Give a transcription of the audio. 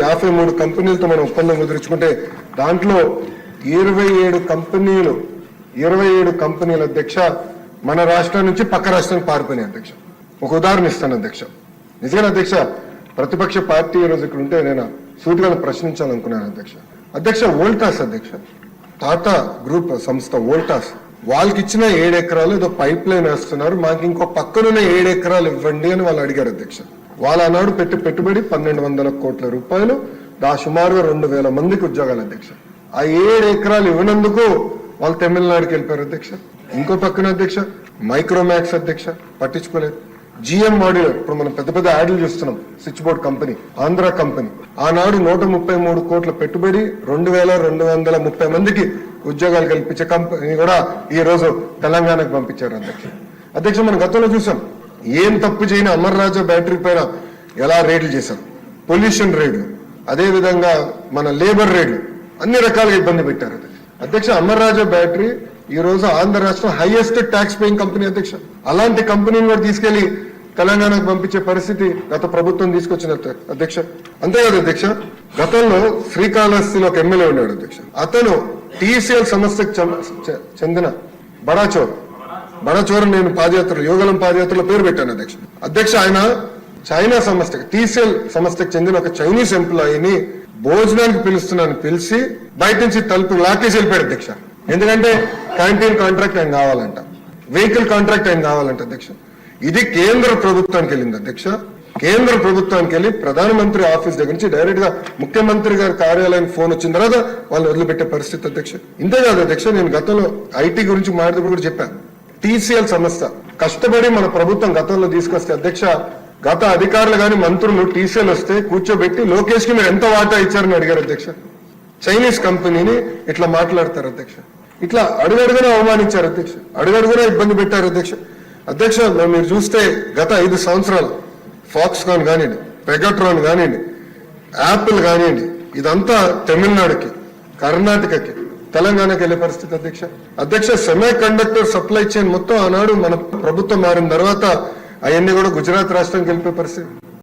యాభై మూడు కంపెనీలతో మనం ఒప్పందం కుదుర్చుకుంటే దాంట్లో ఇరవై ఏడు కంపెనీలు ఇరవై ఏడు కంపెనీల అధ్యక్ష మన రాష్ట్రం నుంచి పక్క రాష్ట్రానికి పారిపోయినాయి అధ్యక్ష. ఒక ఉదాహరణ ఇస్తాను అధ్యక్ష. నిజంగా అధ్యక్ష ప్రతిపక్ష పార్టీ ఈరోజు ఇక్కడ ఉంటే నేను సూటిగా ప్రశ్నించాలనుకున్నాను అధ్యక్ష. అధ్యక్ష వోల్టాస్ అధ్యక్ష. టాటా గ్రూప్ సంస్థ వోల్టాస్. వాళ్ళకి ఇచ్చిన ఏడు ఎకరాలు ఏదో పైప్ లైన్ వేస్తున్నారు మాకు ఇంకో పక్కనున్న ఏడు ఎకరాలు ఇవ్వండి అని వాళ్ళు అడిగారు అధ్యక్ష. వాళ్ళ నాడు పెట్టి పెట్టుబడి పన్నెండు వందల కోట్ల రూపాయలు. దా సుమారుగా రెండు వేల మందికి ఉద్యోగాలు అధ్యక్ష. ఆ ఏడు ఎకరాలు ఇవ్వనందుకు వాళ్ళు తమిళనాడుకి వెళ్ళిపోయారు అధ్యక్ష. ఇంకో పక్కన అధ్యక్ష మైక్రోమాక్స్ అధ్యక్ష పట్టించుకోలేదు. జిఎం మాడ్యులర్ ఇప్పుడు మనం పెద్ద పెద్ద యాడ్లు చూస్తున్నాం. Switch board company Andhra company. ఆనాడు నూట ముప్పై మూడు కోట్ల పెట్టుబడి రెండు వేల రెండు వందల ముప్పై మందికి ఉద్యోగాలు కల్పించే కంపెనీ కూడా ఈ రోజు తెలంగాణకు పంపించారు అధ్యక్ష. అధ్యక్ష మనం గతంలో చూసాం. ఏం తప్పు చేయని అమర్రాజా బ్యాటరీ పైన ఎలా రేట్లు చేశారు? పొల్యూషన్ రేడు అదే విధంగా మన లేబర్ రేట్లు అన్ని రకాలుగా ఇబ్బంది పెట్టారు అధ్యక్ష. అధ్యక్ష బ్యాటరీ ఈ రోజు ఆంధ్ర రాష్ట్రం హైయెస్ట్ ట్యాక్స్ పేయింగ్ కంపెనీ అధ్యక్ష. అలాంటి కంపెనీని కూడా తీసుకెళ్ళి తెలంగాణకు పంపించే పరిస్థితి గత ప్రభుత్వం తీసుకొచ్చిన అధ్యక్ష. అంతేకాదు అధ్యక్ష గతంలో శ్రీకాళహస్తిలో ఒక ఎమ్మెల్యే ఉన్నాడు అధ్యక్ష. అతను టీసీఎల్ సంస్థకు చె- చెందిన బడాచోర్. బడాచోర్ నేను పాదయాత్ర యోగలం పాదయాత్రలో పేరు పెట్టాను అధ్యక్ష. అధ్యక్ష ఆయన చైనా సంస్థ టీసీఎల్ సంస్థకి చెందిన ఒక చైనీస్ ఎంప్లాయీని భోజనానికి పిలుస్తున్నాను పిలిచి బయట నుంచి తలుపు లాకేసి వెళ్ళిపోయాడు అధ్యక్ష. ఎందుకంటే క్యాంటీన్ కాంట్రాక్ట్ ఆయన కావాలంట. వెహికల్ కాంట్రాక్ట్ ఆయన కావాలంట అధ్యక్ష. ఇది కేంద్ర ప్రభుత్వానికి వెళ్ళింది అధ్యక్ష. కేంద్ర ప్రభుత్వానికి వెళ్ళి ప్రధానమంత్రి ఆఫీస్ దగ్గర నుంచి డైరెక్ట్గా ముఖ్యమంత్రి గారి కార్యాలయానికి ఫోన్ వచ్చిన తర్వాత వాళ్ళు వదిలిపెట్టే పరిస్థితి అధ్యక్ష. ఇంతేకాదు అధ్యక్ష నేను గతంలో ఐటీ గురించి మాట్లాడుతూ కూడా చెప్పాను. టీసీఎల్ సంస్థ. కష్టపడి మన ప్రభుత్వం గతంలో తీసుకొస్తే అధ్యక్ష గత అధికారులు కానీ మంత్రులు టీసీఎల్ వస్తే కూర్చోబెట్టి లోకేష్కి మీరు ఎంత వాటా ఇచ్చారని అడిగారు అధ్యక్ష. చైనీస్ కంపెనీని ఇట్లా మాట్లాడతారు అధ్యక్ష. ఇట్లా అడుగడుగునే అవమానించారు అధ్యక్ష. అడుగడుగునే ఇబ్బంది పెట్టారు అధ్యక్ష. అధ్యక్ష మీరు చూస్తే గత ఐదు సంవత్సరాలు ఫాక్స్కాన్ కానివ్వండి పెగట్రాన్ కానివ్వండి యాపిల్ కానివ్వండి ఇదంతా తమిళనాడుకి కర్ణాటకకి తెలంగాణకి వెళ్ళే పరిస్థితి అధ్యక్ష. అధ్యక్ష సెమీ కండక్టర్ సప్లై చైన్ మొత్తం ఆనాడు మన ప్రభుత్వం మారిన తర్వాత అవన్నీ కూడా గుజరాత్ రాష్ట్రం వెళ్ళిపోయే పరిస్థితి.